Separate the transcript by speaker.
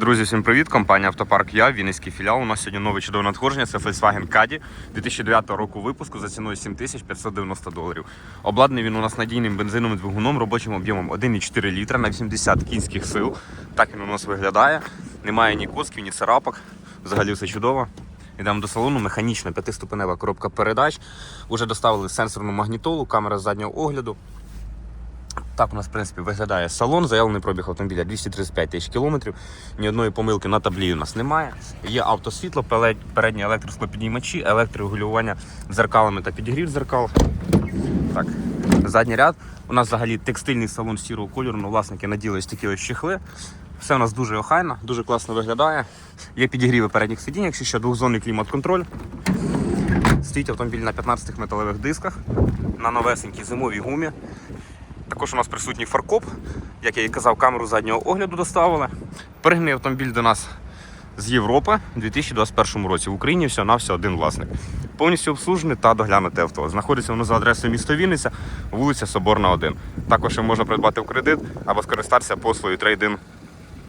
Speaker 1: Друзі, всім привіт! Компанія Автопарк Я, Вінницький філіал. У нас сьогодні нове чудове надходження. Це Volkswagen Caddy 2009 року випуску за ціною 7590 доларів. Обладнаний він у нас надійним бензиновим двигуном, робочим об'ємом 1,4 літра на 80 кінських сил. Так він у нас виглядає. Немає ні косків, ні царапок. Взагалі все чудово. Йдемо до салону, механічна п'ятиступенева коробка передач. Уже доставили сенсорну магнітолу, камера заднього огляду. Так у нас, в принципі, виглядає салон. Заявлений пробіг автомобіля 235 тисяч кілометрів. Ні одної помилки на таблі у нас немає. Є автосвітло, передні електросклопідіймачі, електрорегулювання дзеркалами та підігрів дзеркал. Так, задній ряд. У нас взагалі текстильний салон сірого кольору, ну, власники наділи такі ось чехли. Все у нас дуже охайно, дуже класно виглядає. Є підігріви передніх сидінь, якщо що, двохзонний клімат-контроль. Стоїть автомобіль на 15 металевих дисках, на новесенькій зимовій гумі. Також у нас присутній фаркоп, як я і казав, камеру заднього огляду доставили. Перегний автомобіль до нас з Європи у 2021 році. В Україні всього на все один власник. Повністю обслужений та доглянути авто. Знаходиться воно за адресою місто Вінниця, вулиця Соборна, 1. Також можна придбати в кредит або скористатися послугою трейдин